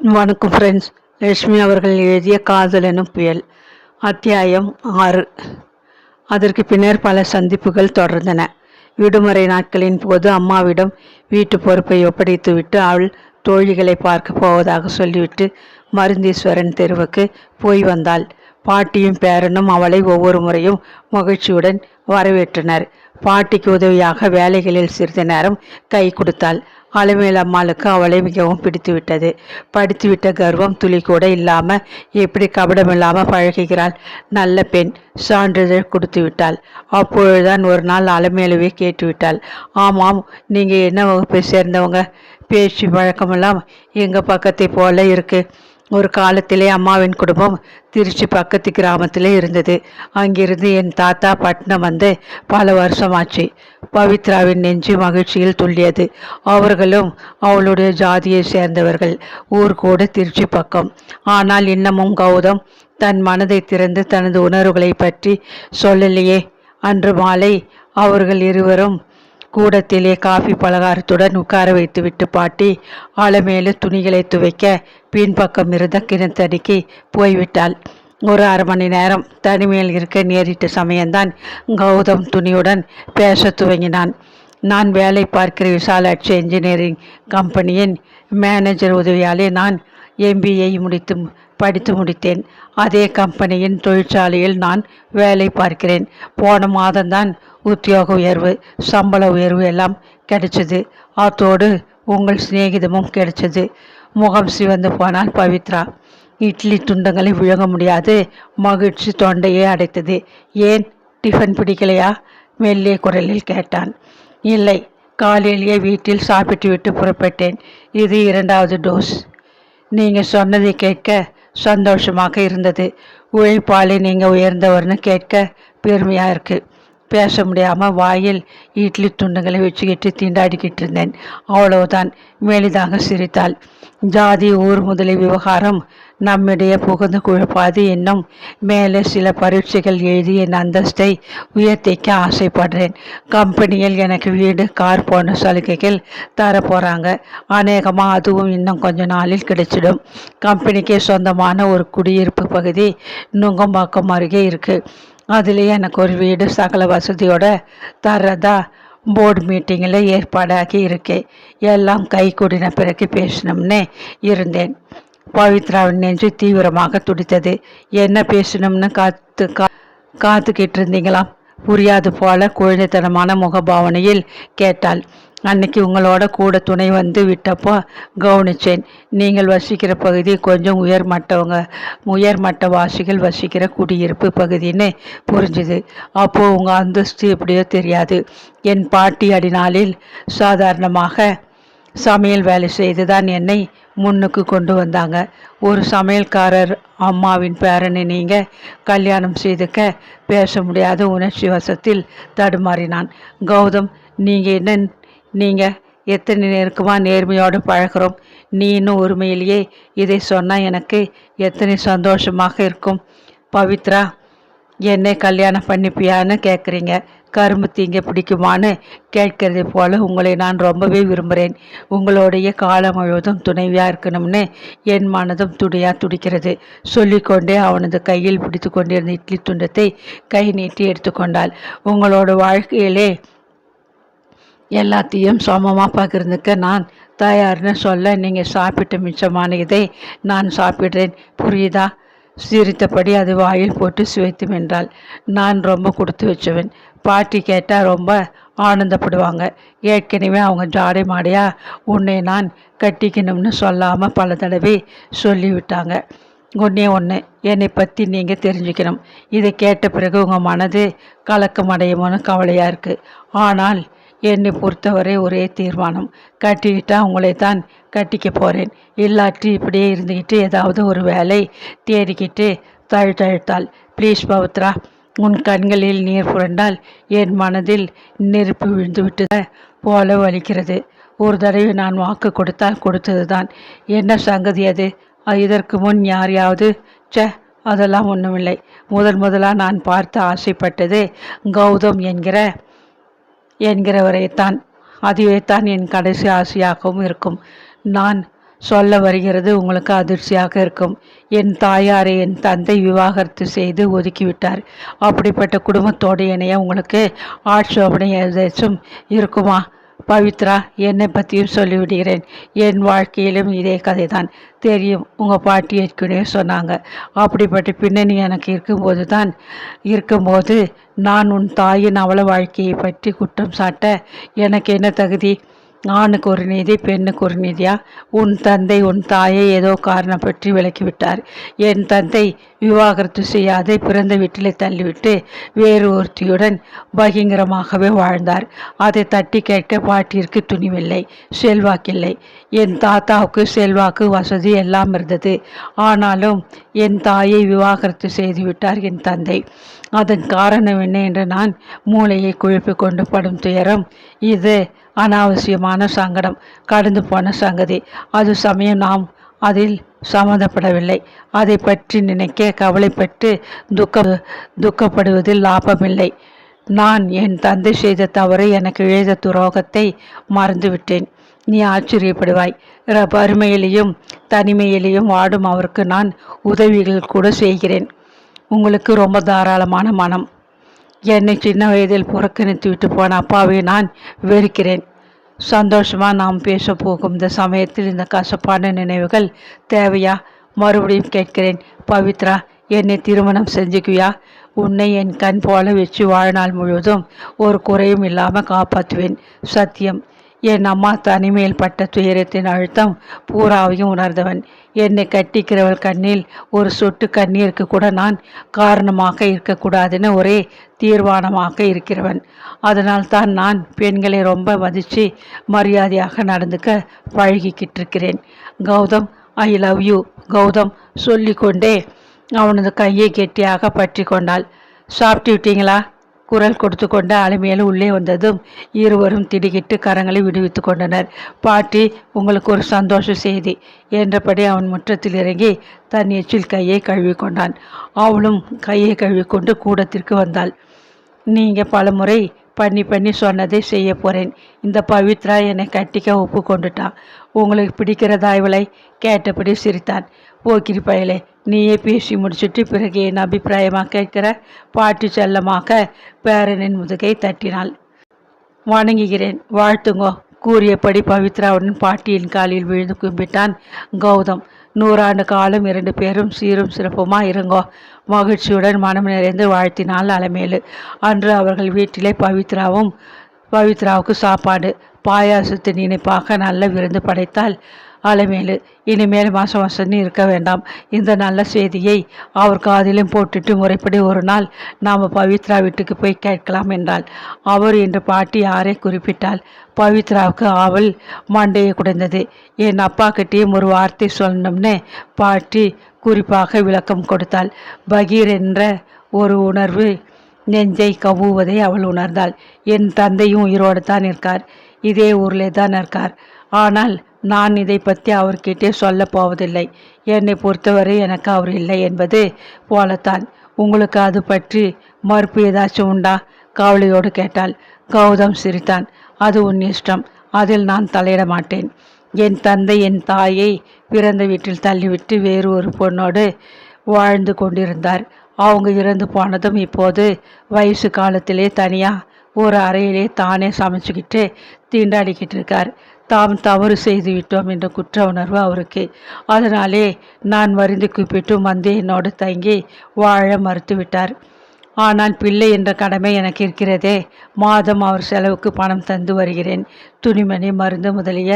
வணக்கம் ஃப்ரெண்ட்ஸ் லட்சுமி அவர்கள் எழுதிய காதல் எனும் புயல். அத்தியாயம் ஆறு. அதற்கு பின்னர் பல சந்திப்புகள் தொடர்ந்தன. விடுமுறை நாட்களின் போது அம்மாவிடம் வீட்டு பொறுப்பை ஒப்படைத்துவிட்டு அவள் தோழிகளை பார்க்க போவதாக சொல்லிவிட்டு மருந்தீஸ்வரன் தெருவுக்கு போய் வந்தாள். பாட்டியும் பேரனும் அவளை ஒவ்வொரு முறையும் மகிழ்ச்சியுடன் வரவேற்றனர். பாட்டிக்கு உதவியாக வேலைகளில் சிறிது நேரம் கை கொடுத்தாள். அலமேல் அம்மாளுக்கு அவளை மிகவும் பிடித்துவிட்டது. படித்துவிட்ட கர்வம் துளி கூட இல்லாமல் எப்படி கபடம் இல்லாமல் பழகுகிறாள்? நல்ல பெண் சான்றிதழ் கொடுத்து விட்டாள் அப்பொழுதுதான் ஒரு நாள் அலமேலுவை கேட்டுவிட்டாள். ஆமாம் நீங்கள் என்ன வகுப்பை சேர்ந்தவங்க? பேச்சு பழக்கமெல்லாம் எங்கள் பக்கத்தை போல இருக்குது ஒரு காலத்திலே அம்மாவின் குடும்பம் திருச்சி பக்கத்து கிராமத்திலே இருந்தது. அங்கிருந்து என் தாத்தா பட்னம் வந்து பல வருஷமாச்சு. பவித்ராவின் நெஞ்சு மகிழ்ச்சியில் துள்ளியது. அவர்களும் அவளுடைய ஜாதியை சேர்ந்தவர்கள். ஊர் கூட திருச்சி பக்கம். ஆனால் இன்னமும் கௌதம் தன் மனதை திறந்து தனது உணர்வுகளை பற்றி சொல்லலையே. அன்று மாலை அவர்கள் இருவரும் கூடத்திலே காஃபி பலகாரத்துடன் உட்கார வைத்துவிட்டு பாட்டி ஆழமேலு துணிகளை துவைக்க பின்பக்கம் இருந்த கிணத்தடிக்கு போய்விட்டாள். ஒரு அரை மணி நேரம் தனிமையில் இருக்க நேரிட்ட சமயம்தான் கௌதம் துணியுடன் பேச துவங்கினான். நான் வேலை பார்க்கிற விசாலாட்சி என்ஜினியரிங் கம்பெனியின் மேனேஜர் உதவியாலே நான் எம்பிஏ முடித்து படித்து முடித்தேன். அதே கம்பெனியின் தொழிற்சாலையில் நான் வேலை பார்க்கிறேன். போன மாதம்தான் உத்தியோக உயர்வு சம்பள உயர்வு எல்லாம் கிடைச்சது. அத்தோடு உங்கள் சிநேகிதமும் கிடைச்சது. முகம் சிவந்து போனால் பவித்ரா. இட்லி துண்டங்களை விழுங்க முடியாது. மகிழ்ச்சி தொண்டையே அடைத்தது. ஏன் டிஃபன் பிடிக்கலையா? மெல்லிய குரலில் கேட்டான். இல்லை காலையிலேயே வீட்டில் சாப்பிட்டு விட்டு புறப்பட்டேன். இது இரண்டாவது டோஸ். நீங்கள் சொன்னதை கேட்க சந்தோஷமாக இருந்தது. உழைப்பாளி நீங்கள் உயர்ந்தவர்னு கேட்க பெருமையாக இருக்குது பேச முடியாமல் வாயில் இட்லி துண்டுகளை வச்சுக்கிட்டு தீண்டாடிக்கிட்டு இருந்தேன். அவ்வளவுதான். மேலிதாக சிரித்தாள். ஜாதி ஊர் முதலிய விவகாரம் நம்மிடையே புகுந்து குழப்பாது இன்னும் மேலே சில பரீட்சைகள் எழுதி என் அந்தஸ்தை உயர்த்திக்க ஆசைப்படுறேன். கம்பெனியில் எனக்கு வீடு கார் போன்ற சலுகைகள் தரப்போகிறாங்க அநேகமாக அதுவும் இன்னும் கொஞ்ச நாளில் கிடைச்சிடும். கம்பெனிக்கே சொந்தமான ஒரு குடியிருப்பு பகுதி நுங்கம்பாக்கம் அருகே இருக்குது அதுலேயே எனக்கு ஒரு வீடு சகல வசதியோட தர்றதா போர்டு மீட்டிங்கில் ஏற்பாடாகி இருக்கேன் எல்லாம் கை கூடின பிறகு பேசணும்னு இருந்தேன். பவித்ராவின் நெஞ்சு தீவிரமாக துடித்தது. என்ன பேசணும்னு காத்து கா காத்துக்கிட்டு இருந்தீங்களாம்? புரியாது போல குழந்தைத்தனமான முகபாவனையில் கேட்டாள். அன்னைக்கு உங்களோட கூட துணை வந்து விட்டப்போ கவனிச்சேன். நீங்கள் வசிக்கிற பகுதி கொஞ்சம் உயர்மட்டவங்க உயர்மட்ட வாசிகள் வசிக்கிற குடியிருப்பு பகுதின்னு புரிஞ்சுது. அப்போது உங்கள் அந்தஸ்து எப்படியோ தெரியாது. என் பாட்டி அடிநாளில் சாதாரணமாக சமையல் வேலை செய்து தான் என்னை முன்னுக்கு கொண்டு வந்தாங்க. ஒரு சமையல்காரர் அம்மாவின் பேரனை நீங்கள் கல்யாணம் செய்துக்க பேச முடியாத உணர்ச்சி வசத்தில் தடுமாறினான். கௌதம் நீங்கள் என்ன நீங்கள் எத்தனை நெருக்கமாக நேர்மையோடு பழகிறோம்? நீ இன்னும் உரிமையிலேயே இதை சொன்னால் எனக்கு எத்தனை சந்தோஷமாக இருக்கும். பவித்ரா என்னை கல்யாணம் பண்ணிப்பியான்னு கேட்குறீங்க கரும்பு தீங்க பிடிக்குமான்னு கேட்கறதை போல உங்களை நான் ரொம்பவே விரும்புகிறேன் உங்களுடைய காலம் முழுவதும் துணைவியாக இருக்கணும்னு என் மனதும் துடியாக துடிக்கிறது. சொல்லிக்கொண்டே அவனது கையில் பிடித்து கொண்டிருந்த இட்லி துண்டத்தை கை நீட்டி எடுத்துக்கொண்டாள். உங்களோட வாழ்க்கையிலே எல்லாத்தையும் சமமாக பகிர்ந்துக்க நான் தயார்னு சொல்ல நீங்கள் சாப்பிட்டு மிச்சமான இதை நான் சாப்பிட்றேன். புரியுதா? சிரித்தபடி அது வாயில் போட்டு சுவைத்து வென்றாள். நான் ரொம்ப கொடுத்து வச்சுவேன். பாட்டி கேட்டால் ரொம்ப ஆனந்தப்படுவாங்க. ஏற்கனவே அவங்க ஜாடை மாடியா உன்னை நான் கட்டிக்கணும்னு சொல்லாமல் பல தடவை சொல்லிவிட்டாங்க. ஒன்றே ஒன்று என்னை பற்றி நீங்கள் தெரிஞ்சுக்கணும். இதை கேட்ட பிறகு உங்கள் மனது கலக்கம் அடையுமோன்னு கவலையாக இருக்குது ஆனால் என்னை பொறுத்தவரை ஒரே தீர்மானம். கட்டிக்கிட்டா உங்களை தான் கட்டிக்க போகிறேன் இல்லாட்டி இப்படியே இருந்துக்கிட்டு ஏதாவது ஒரு வேலை தேடிக்கிட்டு தழுத்தழுத்தாள் ப்ளீஸ் பவித்ரா உன் கண்களில் நீர் புரண்டால் என் மனதில் நெருப்பு விழுந்து விட்டு போல வலிக்கிறது. ஒரு தடவை நான் வாக்கு கொடுத்தால் கொடுத்தது தான் என்ன சங்கதி அது? இதற்கு முன் யாரையாவது? ச அதெல்லாம் ஒன்றுமில்லை முதல் முதலாக நான் பார்த்து ஆசைப்பட்டது கௌதம் என்கிற என்கிறவரைத்தான். அதுவே தான் என் கடைசி ஆசையாகவும் இருக்கும். நான் சொல்ல வருகிறது உங்களுக்கு அதிர்ச்சியாக இருக்கும். என் தாயாரை என் தந்தை விவாகரத்து செய்து ஒதுக்கிவிட்டார். அப்படிப்பட்ட குடும்பத்தோடு இணைய உங்களுக்கு ஆட்சோபனை ஏதாச்சும் இருக்குமா? பவித்ரா என்னை பற்றியும் சொல்லிவிடுகிறேன். என் வாழ்க்கையிலும் இதே கதை தான் தெரியும் உங்கள் பாட்டி ஏற்கனவே சொன்னாங்க. அப்படிப்பட்ட பின்னணி எனக்கு இருக்கும்போது தான் இருக்கும்போது நான் உன் தாயின் அவல வாழ்க்கையை பற்றி குற்றம் சாட்ட எனக்கு என்ன தகுதி? ஆணுக்கு ஒரு நீதி பெண்ணுக்கு ஒரு நீதியா? உன் தந்தை உன் தாயை ஏதோ காரணம் பற்றி விலக்கிவிட்டார் என் தந்தை விவாகரத்து செய்யாതെ பிறந்த வீட்டிலே தள்ளிவிட்டு வேறு ஒருத்தியுடன் பகிங்கரமாகவே வாழ்ந்தார். அதை தட்டி கேட்க பாட்டிற்கு துணிவில்லை செல்வாக்கில்லை. என் தாத்தாவுக்கு செல்வாக்கு வசதி எல்லாம் இருந்தது. ஆனாலும் என் தாயை விவாகரத்து செய்துவிட்டார் என் தந்தை. அதன் காரணம் என்ன என்று நான் மூளையை குழப்பிக் கொண்டு படும் துயரம். இது அனாவசியமான சங்கடம் கடந்து போன சங்கதி. அது சமயம் நாம் அதில் சம்மந்தப்படவில்லை. அதை பற்றி நினைக்க கவலைப்பட்டு துக்க துக்கப்படுவதில் லாபமில்லை. நான் என் தந்தை செய்த தவறு எனக்கு எழுத துரோகத்தை மறந்துவிட்டேன். நீ ஆச்சரியப்படுவாய். வறுமையிலையும் தனிமையிலையும் வாடும் அவருக்கு நான் உதவிகள் கூட செய்கிறேன். உங்களுக்கு ரொம்ப தாராளமான மனம். என்னை சின்ன வயதில் புறக்கணித்து விட்டு போன அப்பாவை நான் வெறுக்கிறேன். சந்தோஷமாக நாம் பேச போகும் இந்த சமயத்தில் இந்த கசப்பான நினைவுகள் தேவையா? மறுபடியும் கேட்கிறேன். பவித்ரா என்னை திருமணம் செஞ்சுக்குவியா? உன்னை என் கண் போல வச்சு வாழ்நாள் முழுவதும் ஒரு குறையும் இல்லாமல் காப்பாற்றுவேன். சத்தியம். என் அம்மா தனிமையில் பட்ட துயரத்தின் அழுத்தம் பூராவையும் உணர்ந்தவன். என்னை கட்டிக்கிறவள் கண்ணில் ஒரு சொட்டு கண்ணீருக்கு கூட நான் காரணமாக இருக்கக்கூடாதுன்னு ஒரே தீர்மானமாக இருக்கிறவன். அதனால் தான் நான் பெண்களை ரொம்ப மதித்து மரியாதையாக நடந்துக்க பழகிக்கிட்டு இருக்கிறேன் Gautham I love you. Gautham சொல்லிக்கொண்டே அவனது கையை கெட்டியாக பற்றி கொண்டாள் சாப்பிட்டு விட்டீங்களா குரல் கொடுத்து கொண்டு அலைமையில் உள்ளே வந்ததும் இருவரும் திடுக்கிட்டு கரங்களை விடுவித்து கொண்டனர். பாட்டி உங்களுக்கு ஒரு சந்தோஷ செய்தி என்றபடி அவன் முற்றத்தில் இறங்கி தன் எச்சில் கையை கழுவி கொண்டான். அவளும் கையை கழுவிக்கொண்டு கூடத்திற்கு வந்தாள். நீங்கள் பலமுறை பண்ணி பண்ணி சொன்னதை செய்ய போகிறேன் இந்த பவித்ரா என்னை கட்டிக்க ஒப்பு கொண்டுட்டான் உங்களுக்கு பிடிக்கிறதா இவளை? கேட்டபடி சிரித்தான். ஓ பயலே நீயே பேசி முடிச்சுட்டு பிறகு என் அபிப்பிராயமாக கேட்கிற பாட்டி செல்லமாக பேரனின் முதுகை தட்டினாள். வணங்குகிறேன் வாழ்த்துங்கோ கூறியபடி பவித்ராவுடன் பாட்டியின் காலில் விழுந்து கும்பிட்டான் கௌதம். நூறாண்டு காலம் இரண்டு பேரும் சீரும் சிறப்புமா இருங்கோ மகிழ்ச்சியுடன் மனம் நிறைந்து வாழ்த்தினாள் அலமேலு. அன்று அவர்கள் வீட்டிலே பவித்ராவும் பவித்ராவுக்கு சாப்பாடு பாயாசத்தின் நினைப்பாக நல்ல விருந்து படைத்தால் அலமேலு இனிமேல் மாதம் மாதம்னு இருக்க வேண்டாம். இந்த நல்ல செய்தியை அவர் காதிலும் போட்டுட்டு முறைப்படி ஒரு நாள் நாம் பவித்ரா வீட்டுக்கு போய் கேட்கலாம் என்றாள். அவர் என்று பாட்டி யாரை குறிப்பிட்டால் பவித்ராவுக்கு அவள் மண்டையை குடைந்தது. என் அப்பா கிட்டேயும் ஒரு வார்த்தை சொல்லணும்னு பாட்டி குறிப்பாக விளக்கம் கொடுத்தாள். பகீர் என்ற ஒரு உணர்வு நெஞ்சை கவுவதை அவள் உணர்ந்தாள். என் தந்தையும் உயிரோடு தான் இருக்கார் இதே ஊரில் தான் இருக்கார் ஆனால் நான் இதை பற்றி அவர்கிட்டே சொல்ல போவதில்லை. என்னை பொறுத்தவரை எனக்கு அவர் இல்லை என்பது போலத்தான். உங்களுக்கு அது பற்றி மறுப்பு ஏதாச்சும் உண்டா? கவலையோடு கேட்டாள். கௌதம் சிரித்தான். அது உன் இஷ்டம். அதில் நான் தலையிட மாட்டேன். என் தந்தை என் தாயை பிறந்த வீட்டில் தள்ளிவிட்டு வேறு ஒரு பொண்ணோடு வாழ்ந்து கொண்டிருந்தார். அவங்க இறந்து போனதும் இப்போது வயசு காலத்திலே தனியாக ஒரு அறையிலே தானே சமைச்சுக்கிட்டு தீண்டாடிக்கிட்டு இருக்கார். தாம் தவறு செய்து விட்டோம் என்ற குற்ற உணர்வு அவருக்கு. அதனாலே நான் வருந்து கூப்பிட்டு வந்து என்னோடு தங்கி வாழ மறுத்துவிட்டார். ஆனால் பிள்ளை என்ற கடமை எனக்கு இருக்கிறதே. மாதம் அவர் செலவுக்கு பணம் தந்து வருகிறேன். துணிமணி மருந்து முதலிய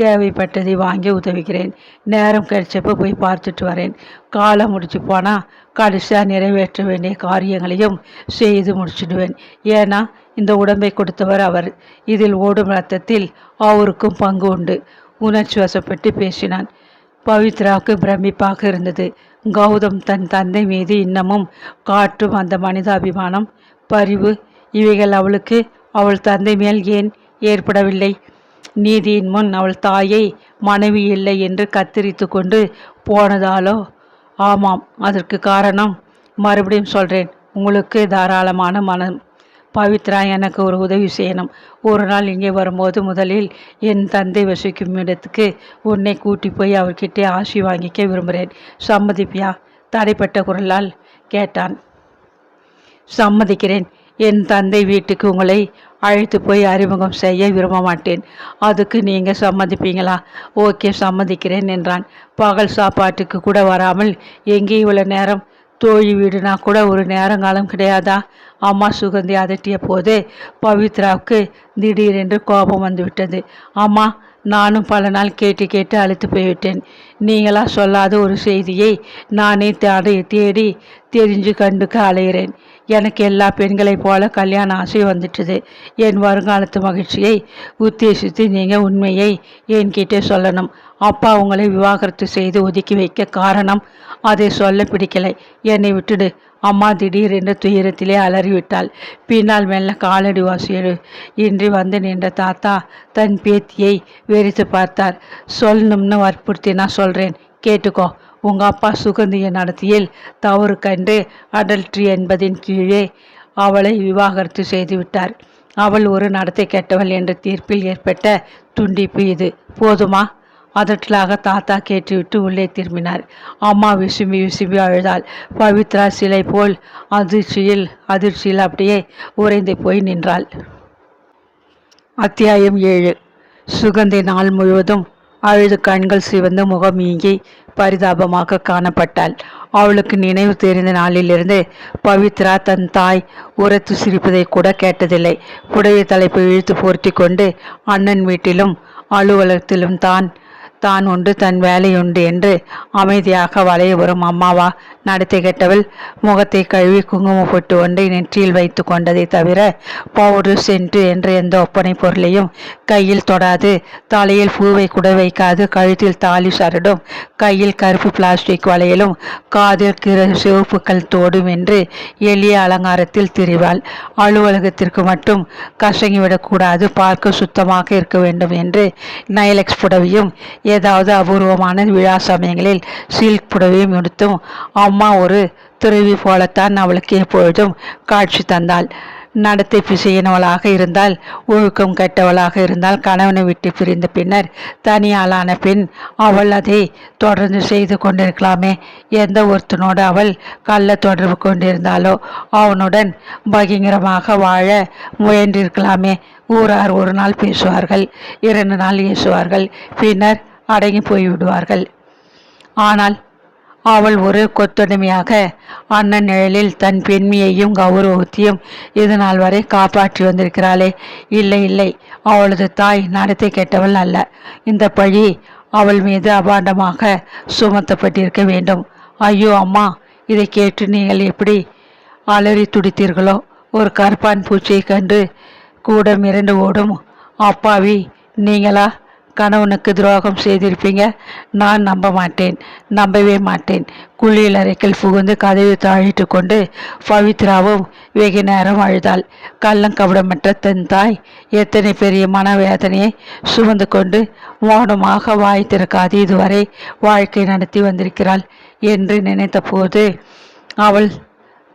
தேவைப்பட்டதை வாங்கி உதவுகிறேன். நேரம் கிடைச்சப்போ போய் பார்த்துட்டு வரேன். காலம் முடிச்சு போனால் கடைசியாக நிறைவேற்ற வேண்டிய காரியங்களையும் செய்து முடிச்சுடுவேன். ஏன்னா இந்த உடம்பை கொடுத்தவர் அவர். இதில் ஓடும் ரத்தத்தில் அவருக்கும் பங்கு உண்டு. உணர்ச்சி வசப்பட்டு பேசினான். பவித்ராவுக்கு பிரமிப்பாக இருந்தது. கௌதம் தன் தந்தை மீது இன்னமும் காட்டும் அந்த மனிதாபிமானம் பரிவு இவைகள் அவளுக்கு அவள் தந்தை மேல் ஏன் ஏற்படவில்லை? நீதியின் முன் அவள் தாயை மனைவி இல்லை என்று கத்தரித்து கொண்டு போனதாலோ? ஆமாம் அதற்கு காரணம் மறுபடியும் சொல்கிறேன் உங்களுக்கு தாராளமான மனம் பவித்ரா எனக்கு ஒரு உதவி செய்யணும். ஒரு நாள் இங்கே வரும்போது முதலில் என் தந்தை வசிக்கும் இடத்துக்கு உன்னை கூட்டி போய் அவர்கிட்ட ஆசி வாங்கிக்க விரும்புகிறேன். சம்மதிப்பியா? தடைப்பட்ட குரலால் கேட்டான். சம்மதிக்கிறேன். என் தந்தை வீட்டுக்கு உங்களை அழைத்து போய் அறிமுகம் செய்ய விரும்ப மாட்டேன். அதுக்கு நீங்கள் சம்மதிப்பீங்களா? ஓகே சம்மதிக்கிறேன் என்றான். பகல் சாப்பாட்டுக்கு கூட வராமல் எங்கே இவ்வளோ நேரம் தோழி வீடுனா கூட ஒரு நேரங்காலம் கிடையாதா? அம்மா சுகந்தி அதட்டிய போது பவித்ராவுக்கு திடீரென்று கோபம் வந்துவிட்டது. அம்மா நானும் பல நாள் கேட்டு கேட்டு அழுத்து போய்விட்டேன். நீங்களா சொல்லாத ஒரு செய்தியை நானே தேடி தேடி தெரிஞ்சு கண்டுக்க அலைகிறேன் எனக்கு எல்லா பெண்களைப் போல கல்யாண ஆசை வந்துட்டுது. என் வருங்காலத்து மகிழ்ச்சியை உத்தேசித்து நீங்கள் உண்மையை என்கிட்ட சொல்லணும். அப்பா உங்களை விவாகரத்து செய்து ஒதுக்கி வைக்க காரணம் அதை சொல்ல பிடிக்கலை. என்னை விட்டுடு. அம்மா திடீரென்று துயரத்திலே அலறிவிட்டாள். பின்னால் மெல்ல காலடி வாசியடு இன்றி வந்து நின்ற தாத்தா தன் பேத்தியை வெறித்து பார்த்தார். சொல்லணும்னு வற்புறுத்தி நான் சொல்கிறேன் கேட்டுக்கோ. உங்கள் அப்பா சுகந்திய நடத்தியில் தவறு கண்டு அடல்ட்ரி என்பதின் கீழே அவளை விவாகரத்து செய்து விட்டார். அவள் ஒரு நடத்தை கெட்டவள் என்ற தீர்ப்பில் ஏற்பட்ட துண்டிப்பு இது. போதுமா? அதட்டலாக தாத்தா கேட்டுவிட்டு உள்ளே திரும்பினார். அம்மா விசும்பி விசும்பி அழுதாள். பவித்ரா சிலை போல் அதிர்ச்சியில் அதிர்ச்சியில் அப்படியே உறைந்து போய் நின்றாள். அத்தியாயம் ஏழு. சுகந்தி நாள் முழுவதும் அழுது கண்கள் சிவந்து முகம் நீங்கி பரிதாபமாக காணப்பட்டாள். அவளுக்கு நினைவு தெரிந்த நாளிலிருந்து பவித்ரா தன் தாய் உரத்து சிரிப்பதை கூட கேட்டதில்லை. புடவை தலைப்பை இழுத்து போர்த்தி கொண்டு அண்ணன் வீட்டிலும் அலுவலகத்திலும் தான் தான் உண்டு தன் வேலையுண்டு என்று அமைதியாக வளைய வரும் அம்மாவா நடத்தி கெட்டவள் முகத்தை கழுவி குங்கும பொட்டு ஒன்றை நெற்றியில் வைத்து கொண்டதை தவிர பவுடர் சென்று என்ற எந்த ஒப்பனை பொருளையும் கையில் தொடாது. தலையில் பூவை கூட வைக்காது. கழுத்தில் தாலி சரடும். கையில் கருப்பு பிளாஸ்டிக் வளையலும். காதில் கிர சிவப்புக்கள் தோடும் என்று எளிய அலங்காரத்தில் திரிவாள். அலுவலகத்திற்கு மட்டும் கசங்கிவிடக்கூடாது பார்க்க சுத்தமாக இருக்க வேண்டும் என்று நைலக்ஸ் புடவையும் ஏதாவது அபூர்வமான விழா சமயங்களில் சீல்க் புடவையும் எடுத்தும் அம்மா ஒரு துறவி போலத்தான் அவளுக்கு எப்பொழுதும் காட்சி தந்தாள். நடத்தை பிசையினவளாக இருந்தால் ஒழுக்கம் கெட்டவளாக இருந்தால் கணவனை விட்டு பிரிந்த பின்னர் தனியாளான பின் அவள் அதை தொடர்ந்து செய்து கொண்டிருக்கலாமே. எந்த ஒருத்தனோடு அவள் கள்ள தொடர்பு கொண்டிருந்தாலோ அவனுடன் பகிங்கரமாக வாழ முயன்றிருக்கலாமே. ஊரார் ஒரு நாள் பேசுவார்கள் இரண்டு நாள் ஏசுவார்கள். பின்னர் அடங்கி போய்விடுவார்கள். ஆனால் அவள் ஒரு கொத்தொடுமையாக அண்ணன் நிழலில் தன் பெண்மையையும் கௌரவத்தையும் இது நாள் வரை காப்பாற்றி வந்திருக்கிறாளே. இல்லை இல்லை அவளது தாய் நடத்தை கெட்டவள் அல்ல. இந்த பழி அவள் மீது அபாண்டமாக சுமத்தப்பட்டிருக்க வேண்டும். ஐயோ அம்மா இதை கேட்டு நீங்கள் எப்படி அலறி துடித்தீர்களோ? ஒரு கருப்பான் பூச்சியை கண்டு கூட மிரண்டு ஓடும். அப்பாவி நீங்களா? கணவனுக்கு துரோகம் செய்திருப்பீங்க. நான் நம்ப மாட்டேன் நம்பவே மாட்டேன். குளியல் அறைக்கில் புகுந்து கதவை தாழிட்டு கொண்டு பவித்ராவும் வெகு நேரம் அழுதாள். கள்ளங்கபடமற்ற தன் தாய் எத்தனை பெரிய மனவேதனையை சுமந்து கொண்டு மௌனமாக வாய் திறக்காது இதுவரை வாழ்க்கை நடத்தி வந்திருக்கிறாள் என்று நினைத்தபோது அவள்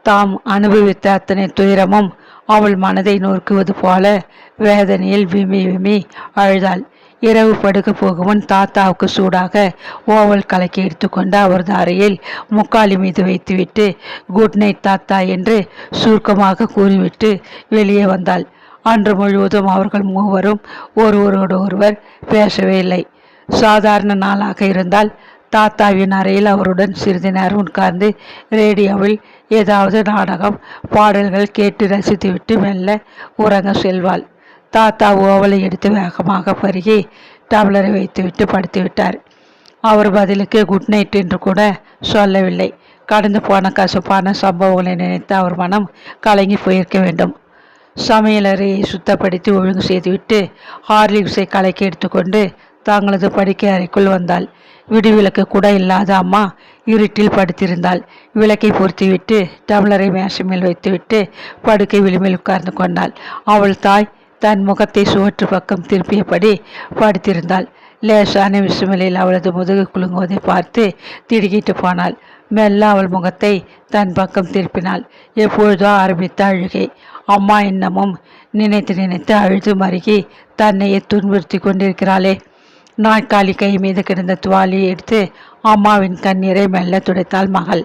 தாம் அனுபவித்த அத்தனை துயரமும் அவள் மனதை நோக்குவது போல வேதனையில் விமி விமி அழுதாள். இரவு படுக்க போகுமுன் தாத்தாவுக்கு சூடாக ஓவல் கலக்கி எடுத்துக்கொண்டு அவரது அறையில் முக்காலி மீது வைத்துவிட்டு குட் நைட் தாத்தா என்று சுருக்கமாக கூறிவிட்டு வெளியே வந்தாள். அன்று முழுவதும் அவர்கள் மூவரும் ஒருவரோடு ஒருவர் பேசவே இல்லை. சாதாரண நாளாக இருந்தால் தாத்தாவின் அறையில் அவருடன் சிறிது நேரம் உட்கார்ந்து ரேடியோவில் ஏதாவது நாடகம் பாடல்கள் கேட்டு ரசித்துவிட்டு மெல்ல உறங்க செல்வாள். தாத்தா ஓவலை எடுத்து வேகமாக பருகி டம்ளரை வைத்துவிட்டு படுத்து விட்டார். அவர் பதிலுக்கு குட் நைட் என்று கூட சொல்லவில்லை. கடந்து போன கசப்பான சம்பவங்களை நினைத்து அவர் மனம் கலங்கி போயிருக்க வேண்டும். சமையலறையை சுத்தப்படுத்தி ஒழுங்கு செய்துவிட்டு ஹார்லிக்ஸை கலக்கி எடுத்துக்கொண்டு தங்களது படுக்கை அறைக்குள் வந்தாள். விடுவிளக்கு கூட இல்லாத அம்மா இருட்டில் படுத்திருந்தாள். விளக்கை பொருத்திவிட்டு டம்ளரை மேசமேல் வைத்துவிட்டு படுக்கை விளிமையில் உட்கார்ந்து கொண்டாள். அவள் தாய் தன் முகத்தை சுவற்று பக்கம் திருப்பியபடி படுத்திருந்தாள். லேசான விசுமலையில் அவளது முதுகு குலுங்குவதை பார்த்து திடுக்கிட்டு போனாள். மெல்ல அவள் முகத்தை தன் பக்கம் திருப்பினாள். எப்பொழுதோ ஆரம்பித்த அழுகை. அம்மா இன்னமும் நினைத்து நினைத்து அழுது மருகி தன்னையே துன்புறுத்தி கொண்டிருக்கிறாளே. நாற்காலி கை மீது கிடந்த துவாலியை எடுத்து அம்மாவின் கண்ணீரை மெல்ல துடைத்தாள் மகள்.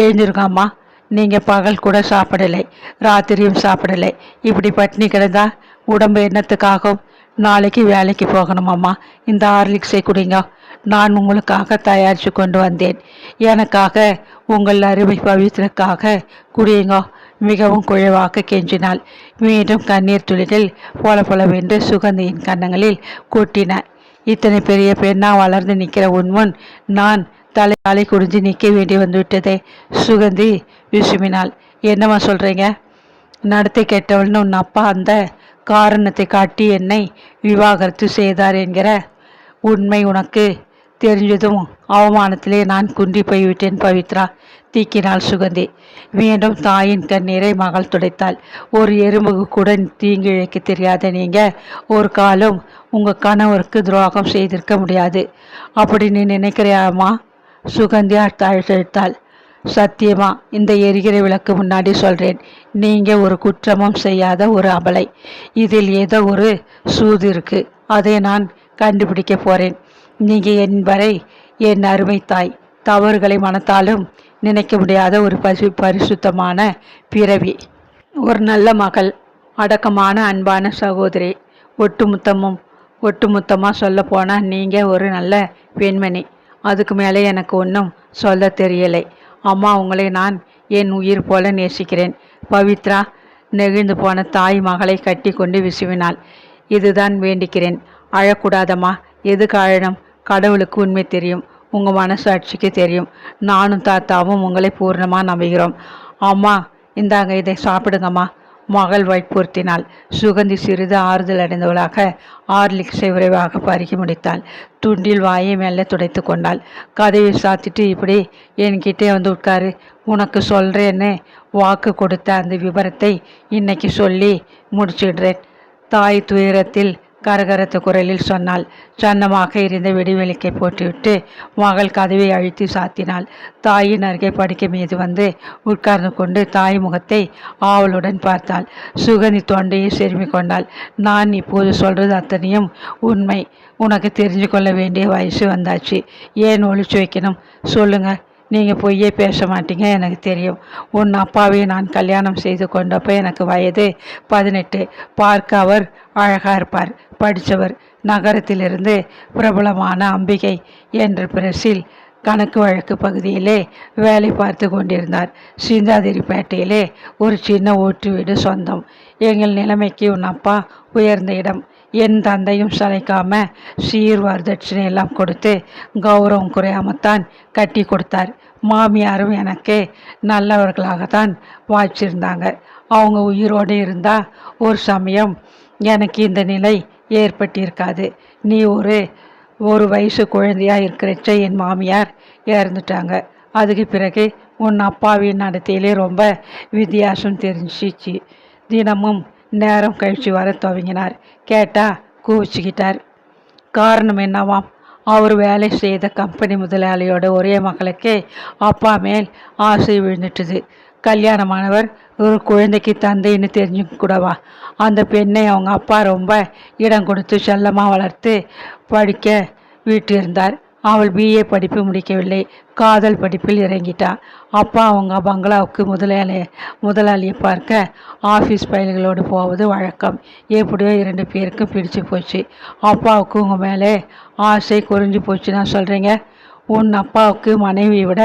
எழுந்திருக்காம்மா நீங்கள் பகல் கூட சாப்பிடலை. ராத்திரியும் சாப்பிடலை. இப்படி பட்னி கிடந்தா உடம்பு என்னத்துக்காகும் நாளைக்கு வேலைக்கு போகணுமாம்மா இந்த ஹார்லிக்ஸை குடிங்க. நான் உங்களுக்காக தயாரித்து கொண்டு வந்தேன். எனக்காக உங்கள் அருமை பவித்திரக்காக குடியுங்க. மிகவும் குழைவாக கெஞ்சினாள். மீண்டும் கண்ணீர் துளிகள் போல போலவென்று சுகந்தியின் கன்னங்களில் கொட்டின இத்தனை பெரிய பெண்ணா வளர்ந்து நிற்கிற உன்முன் நான் தலை தலை குடிஞ்சு நிற்க வேண்டி வந்துவிட்டதே. சுகந்தி விசுமினாள் என்னம்மா சொல்கிறீங்க நடத்தை கெட்டவள்னு உன் அப்பா அந்த காரணத்தை காட்டி என்னை விவாகரத்து செய்தார் என்கிற உண்மை உனக்கு தெரிஞ்சதும் அவமானத்திலே நான் குன்றி போய்விட்டேன் பவித்ரா. தீக்கினாள் சுகந்தி. மீண்டும் தாயின் கண்ணீரை மகள் துடைத்தாள். ஒரு எறும்புக்கு கூட தீங்கிழைக்க தெரியாத நீங்கள் ஒரு காலம் உங்கள் கணவருக்கு துரோகம் செய்திருக்க முடியாது. அப்படி நீ நினைக்கிறியாமா சுகந்தி அழுத்தழுத்தாள் சத்தியமா இந்த எரிகிற விளக்கு முன்னாடி சொல்றேன். நீங்க ஒரு குற்றமும் செய்யாத ஒரு அபலை. இதில் ஏதோ ஒரு சூது இருக்கு. அதை நான் கண்டுபிடிக்க போறேன். நீங்க என் வரை என் அருமை தாய். தவறுகளை மனத்தாலும் நினைக்க முடியாத ஒரு பசு பரிசுத்தமான பிறவி. ஒரு நல்ல மகள் அடக்கமான அன்பான சகோதரி. ஒட்டுமொத்தமும் ஒட்டுமொத்தமாக சொல்ல போனால் நீங்கள் ஒரு நல்ல பெண்மணி. அதுக்கு மேலே எனக்கு ஒன்றும் சொல்ல தெரியலை. அம்மா உங்களை நான் என் உயிர் போல நேசிக்கிறேன். பவித்ரா நெகிழ்ந்து போன தாய் மகளை கட்டி கொண்டு விசுவினாள். இதுதான் வேண்டிக்கிறேன். அழக்கூடாதம்மா. எது காரணம்? கடவுளுக்கு உண்மை தெரியும். உங்கள் மனசாட்சிக்கு தெரியும். நானும் தாத்தாவும் உங்களை பூர்ணமாக நம்புகிறோம். அம்மா இந்தாங்க இதை சாப்பிடுங்கம்மா. மகள் வற்புறுத்தினாள் சுகந்தி சிறிது ஆறுதல் அடைந்தவளாக ஆர்லிக்ஸை விரைவாக பருகி முடித்தாள். துண்டில் வாயை மெல்ல துடைத்து கொண்டாள். கதவை சாத்திட்டு இப்படி என்கிட்டே வந்து உட்காரு. உனக்கு சொல்கிறேன்னு வாக்கு கொடுத்த அந்த விவரத்தை இன்னைக்கு சொல்லி முடிச்சிடுறேன். தாய் துயரத்தில் கரகரத்த குரலில் சொன்னாள். சன்னமாக இருந்த வெடிவெளிக்கை போட்டுவிட்டு மகள் கதவை அழுத்தி சாத்தினாள். தாயின் அருகே படுக்கை மீது வந்து உட்கார்ந்து கொண்டு தாய் முகத்தை ஆவலுடன் பார்த்தாள். சுகந்தி தொண்டையை செருமி கொண்டாள். நான் இப்போது சொல்றது அத்தனையும் உண்மை. உனக்கு தெரிஞ்சு கொள்ள வேண்டிய வயசு வந்தாச்சு. ஏன் ஒழிச்சு வைக்கணும்? சொல்லுங்கள் நீங்கள் பொய்யே பேச மாட்டீங்க எனக்கு தெரியும். உன் அப்பாவை நான் கல்யாணம் செய்து கொண்டப்போ எனக்கு வயது பதினெட்டு. பார்க்க அவர் அழகாக இருப்பார். படித்தவர் நகரத்திலிருந்து பிரபலமான அம்பிகை என்ற பிரசில் கணக்கு வழக்கு பகுதியிலே வேலை பார்த்து கொண்டிருந்தார். சிந்தாதிரிப்பேட்டையிலே ஒரு சின்ன ஓட்டு வீடு சொந்தம். எங்கள் நிலைமைக்கு உன் அப்பா உயர்ந்த இடம். என் தந்தையும் சளைக்காம சீர் வரதட்சணை எல்லாம் கொடுத்து கௌரவம் குறையாமத்தான் கட்டி கொடுத்தார். மாமியாரும் எனக்கு நல்லவர்களாகத்தான் வாய்ச்சிருந்தாங்க அவங்க உயிரோடு இருந்தால் ஒரு சமயம் எனக்கு இந்த நிலை ஏற்பட்டிருக்காது. நீ ஒரு ஒரு வயசு குழந்தையாக இருக்கிறச்ச என் மாமியார் இறந்துட்டாங்க. அதுக்கு பிறகு உன் அப்பாவின் நடத்தையிலே ரொம்ப வித்தியாசம் தெரிஞ்சிச்சு. தினமும் நேரம் கழித்து வர துவங்கினார். கேட்டால் கூவிச்சுக்கிட்டார். காரணம் என்னவாம்? அவர் வேலை செய்த கம்பெனி முதலாளியோட ஒரே மகளுக்கே அப்பா மேல் ஆசை விழுந்துட்டுது. கல்யாணமானவர் ஒரு குழந்தைக்கு தந்தைன்னு தெரிஞ்சு கூடவா? அந்த பெண்ணை அவங்க அப்பா ரொம்ப இடம் கொடுத்து செல்லமாக வளர்த்து படிக்க வீட்டிருந்தார். அவள் பிஏ படிப்பு முடிக்கவில்லை. காதல் படிப்பில் இறங்கிட்டா. அப்பா அவங்க பங்களாவுக்கு முதலாளி முதலாளியை பார்க்க ஆஃபீஸ் பயல்களோடு போவது வழக்கம். எப்படியோ இரண்டு பேருக்கும் பிடிச்சு போச்சு. அப்பாவுக்கு உங்கள் மேலே ஆசை குறைஞ்சி போச்சுன்னா சொல்கிறீங்க உன் அப்பாவுக்கு மனைவியை விட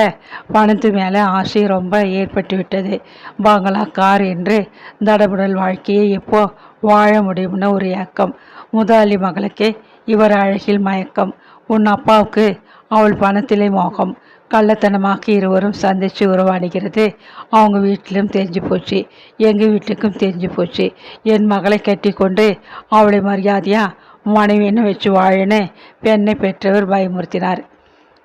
பணத்து மேலே ஆசை ரொம்ப ஏற்பட்டு விட்டது. பங்களா கார் என்று தடபுடல் வாழ்க்கையை எப்போ வாழ முடியும்னு ஒரு ஏக்கம். முதலாளி மகளுக்கு இவர் அழகில் மயக்கம். உன் அப்பாவுக்கு அவள் பணத்திலே மோகம். கள்ளத்தனமாக இருவரும் சந்தித்து உறவாடுகிறது. அவங்க வீட்டிலும் தெரிஞ்சு போச்சு. எங்கள் வீட்டுக்கும் தெரிஞ்சு போச்சு. என் மகளை கட்டி கொண்டு அவளை மரியாதையாக மனைவின்னு வச்சு வாழன்னு பெண்ணை பெற்றவர் பயமுறுத்தினார்.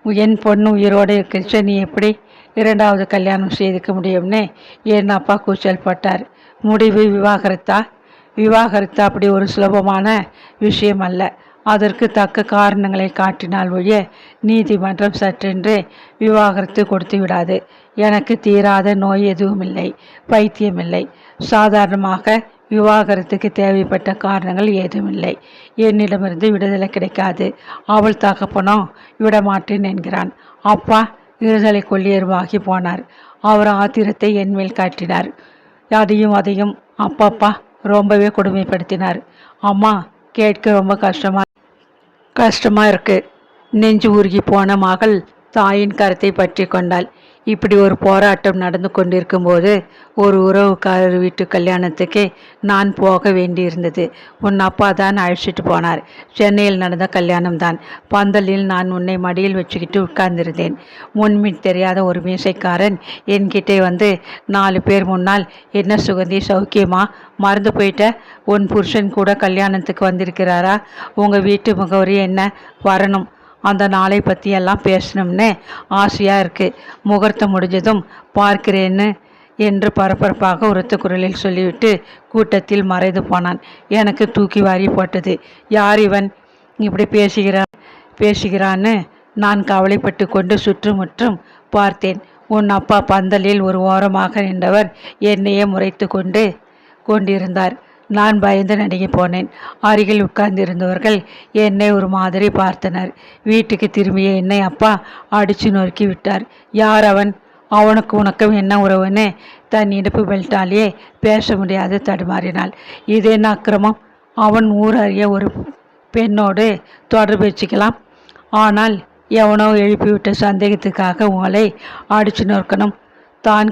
என் பொண்ணு உயிரோடு இருக்கிறச்ச நீ எப்படி இரண்டாவது கல்யாணம் செய்துக்க முடியும்னு என் அப்பா கூச்சல் பட்டார். முடிவு விவாகரத்தா? விவாகரத்து அப்படி ஒரு சுலபமான விஷயம் அல்ல. அதற்கு தக்க காரணங்களை காட்டினால் ஒழிய நீதிமன்றம் சற்றென்று விவாகரத்து கொடுத்து விடாது. எனக்கு தீராத நோய் எதுவுமில்லை பைத்தியமில்லை. சாதாரணமாக விவாகரத்துக்கு தேவைப்பட்ட காரணங்கள் ஏதுமில்லை என்னிடமிருந்து விடுதலை கிடைக்காது. அவள் தகப்பனோ விடமாட்டேன் என்கிறான். அப்பா இருதலை கொள்ளியருவாகி போனார். அவர் ஆத்திரத்தை என்மேல் காட்டினார். அதையும் அதையும் அப்பப்பா ரொம்பவே கொடுமைப்படுத்தினார். அம்மா கேட்க ரொம்ப கஷ்டமா கஷ்டமாக இருக்கு. நெஞ்சு உருகி போன மகள் தாயின் கரத்தை பற்றி கொண்டாள். இப்படி ஒரு போராட்டம் நடந்து கொண்டிருக்கும்போது ஒரு உறவுக்காரர் வீட்டு கல்யாணத்துக்கு நான் போக வேண்டியிருந்தது. உன் அப்பா தான் அழைச்சிட்டு போனார். சென்னையில் நடந்த கல்யாணம் தான் பந்தலில் நான் உன்னை மடியில் வச்சுக்கிட்டு உட்கார்ந்திருந்தேன். முன்மின் தெரியாத ஒரு மீசைக்காரன் என்கிட்டே வந்து நாலு பேர் முன்னால் என்ன சுகந்தி சௌக்கியமா? மறந்து போயிட்ட? உன் புருஷன் கூட கல்யாணத்துக்கு வந்திருக்கிறாரா? உங்கள் வீட்டு முகவரி என்ன? வரணும். அந்த நாளை பற்றி எல்லாம் பேசணும்னு ஆசையாக இருக்குது முகூர்த்தம் முடிஞ்சதும் பார்க்கிறேன்னு என்று பரபரப்பாக உரத்த குரலில் சொல்லிவிட்டு கூட்டத்தில் மறைந்து போனான். எனக்கு தூக்கி வாரி போட்டது. யார் இவன்? இப்படி பேசுகிறான் பேசுகிறான்னு நான் கவலைப்பட்டு கொண்டு சுற்றுமுற்றும் பார்த்தேன். உன் அப்பா பந்தலில் ஒரு ஓரமாக நின்றவர் என்னையே முறைத்து கொண்டு கொண்டிருந்தார். நான் பயந்து நடுங்கி போனேன். அருகில் உட்கார்ந்திருந்தவர்கள் என்னை ஒரு மாதிரி பார்த்தனர். வீட்டுக்கு திரும்பிய என்னை அப்பா அடிச்சு நொறுக்கி விட்டார். யார் அவன்? அவனுக்கு உனக்கும் என்ன உறவுன்னு தன் இடுப்பு பெல்ட்டாலேயே பேச முடியாது தடுமாறினாள். இது என்ன அக்கிரமம் அவன் ஊர் அறிய ஒரு பெண்ணோடு தொடர்பு வச்சுக்கலாம் ஆனால் எவனோ எழுப்பிவிட்ட சந்தேகத்துக்காக உங்களை அடிச்சு நொறுக்கணும். தான்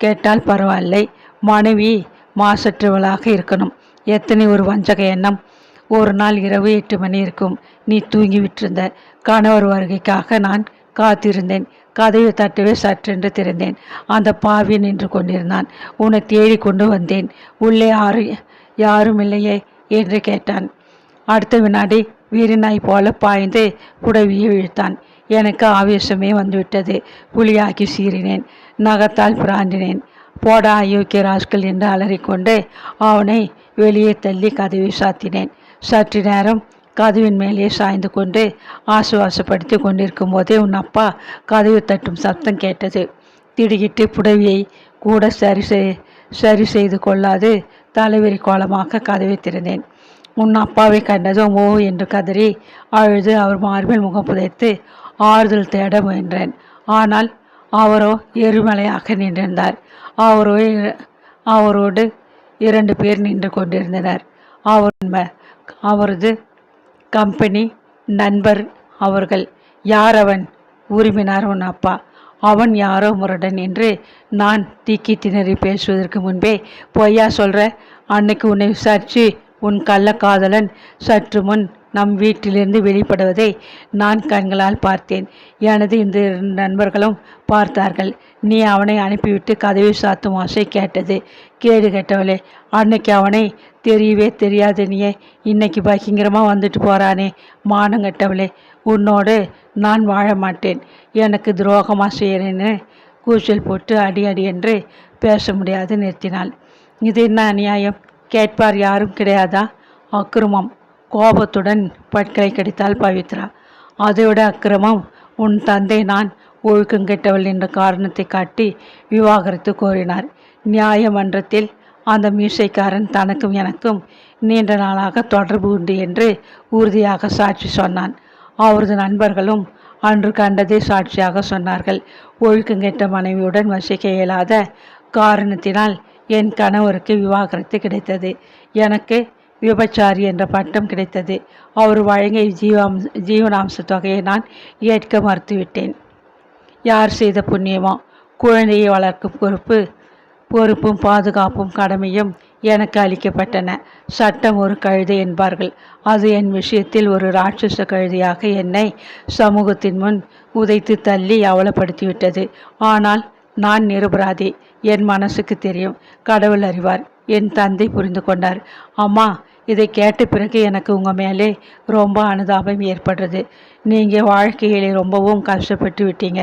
கேட்டால் பரவாயில்லை. மனைவி மாசற்றவளாக இருக்கணும். எத்தனை ஒரு வஞ்சக எண்ணம். ஒரு நாள் இரவு எட்டு மணி இருக்கும். நீ தூங்கி விட்டிருந்த கணவர் வருகைக்காக நான் காத்திருந்தேன். கதவை தட்டவே சற்றென்று திறந்தேன். அந்த பாவி நின்று கொண்டிருந்தான். உன்னை தேடி கொண்டு வந்தேன். உள்ளே யாரு யாரும் இல்லையே என்று கேட்டான். அடுத்த வினாடி வீரனாய் போல பாய்ந்து புடவியை இழுத்தான். எனக்கு ஆவேசமே வந்துவிட்டது. புலியாக்கி சீறினேன். நகத்தால் பிராண்டினேன். போடா அயோக்கிய ராஸ்கள் என்று அலறிக்கொண்டு அவனை வெளியே தள்ளி கதவை சாத்தினேன். சற்று நேரம் கதவின் மேலே சாய்ந்து கொண்டு ஆசுவாசப்படுத்தி கொண்டிருக்கும் போதே உன் அப்பா கதவை தட்டும் சத்தம் கேட்டது. திடுகிட்டு புடவியை கூட சரி செய் சரி செய்து கொள்ளாது தலைவரி கோலமாக கதவை திறந்தேன். உன் அப்பாவை கண்டதும் ஓ என்று கதறி அழுது அவர் மார்பில் முகம் புதைத்து ஆறுதல் தேட முயன்றேன். ஆனால் அவரோ எருமலையாக நின்றிருந்தார். அவரோ அவரோடு இரண்டு பேர் நின்று கொண்டிருந்தனர். அவர் அவரது கம்பெனி நண்பர் அவர்கள். யார் அவன் உரிமினார் உன் அப்பா? அவன் யாரோ முரடன் என்று நான் தீக்கி திணறி பேசுவதற்கு முன்பே பொய்யா சொல்கிற அன்னைக்கு உன்னை விசாரித்து உன் கள்ளக்காதலன் சற்று முன் நம் வீட்டிலிருந்து வெளிப்படுவதை நான் கண்களால் பார்த்தேன். எனது இந்த நண்பர்களும் பார்த்தார்கள். நீ அவனை அனுப்பிவிட்டு கதவை சாத்தும் ஆசை கேட்டது. கேடு கேட்டவளே அன்னைக்கு அவனை தெரியவே தெரியாது நீயே இன்னைக்கு பயங்கரமாக வந்துட்டு போகிறானே மானம் கட்டவளே. உன்னோடு நான் வாழ மாட்டேன். எனக்கு துரோகமாக செய்கிறேன்னு கூச்சல் போட்டு அடி அடி என்று பேச முடியாது நிறுத்தினாள். இது என்ன அநியாயம்? கேட்பார் யாரும் கிடையாதா? அக்கிரமம். கோபத்துடன் பற்களை கடித்தாள் பவித்ரா. அதைவிட அக்கிரமம் உன் தந்தை நான் ஒழுக்கம் கெட்டவள் என்ற காரணத்தை காட்டி விவாகரத்து கோரினார். நியாயமன்றத்தில் அந்த மீசைக்காரன் தனக்கும் எனக்கும் நீண்ட நாளாக தொடர்பு உண்டு என்று உறுதியாக சாட்சி சொன்னான். அவரது நண்பர்களும் அன்று கண்டதை சாட்சியாக சொன்னார்கள். ஒழுக்கங்கெட்ட மனைவியுடன் வசிக்க இயலாத காரணத்தினால் என் கணவருக்கு விவாகரத்து கிடைத்தது. எனக்கு விபச்சாரி என்ற பட்டம் கிடைத்தது. அவர் வழங்கிய ஜீவாம் ஜீவனாம்ச தொகையை நான் ஏற்க மறுத்துவிட்டேன். யார் செய்த புண்ணியமோ குழந்தையை வளர்க்கும் பொறுப்பு பொறுப்பும் பாதுகாப்பும் கடமையும் எனக்கு அளிக்கப்பட்டன. சட்டம் ஒரு கழுதை என்பார்கள். அது என் விஷயத்தில் ஒரு ராட்சச கழுதையாக என்னை சமூகத்தின் முன் உதைத்து தள்ளி அவலப்படுத்திவிட்டது. ஆனால் நான் நிரபராதி. என் மனசுக்கு தெரியும். கடவுள் அறிவார். என் தந்தை புரிந்து கொண்டார். அம்மா இதை கேட்ட பிறகு எனக்கு உங்கள் மேலே ரொம்ப அனுதாபம் ஏற்படுறது. நீங்கள் வாழ்க்கையில் ரொம்பவும் கஷ்டப்பட்டு விட்டீங்க.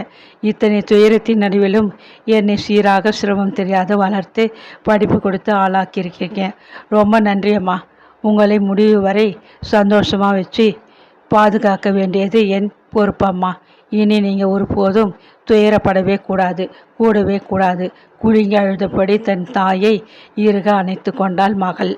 இத்தனை துயரத்தின் நடுவிலும் என்னை சீராக சிரமம் தெரியாத வளர்த்து படிப்பு கொடுத்து ஆளாக்கியிருக்கீங்க. ரொம்ப நன்றி அம்மா. உங்களை முடிவு வரை சந்தோஷமாக வச்சு பாதுகாக்க வேண்டியது என் பொறுப்பம்மா இனி நீங்கள் ஒருபோதும் துயரப்படவே கூடாது கூடவே கூடாது. குலுங்கி அழுதபடி தன் தாயை இருக அணைத்து கொண்டாள் மகள்.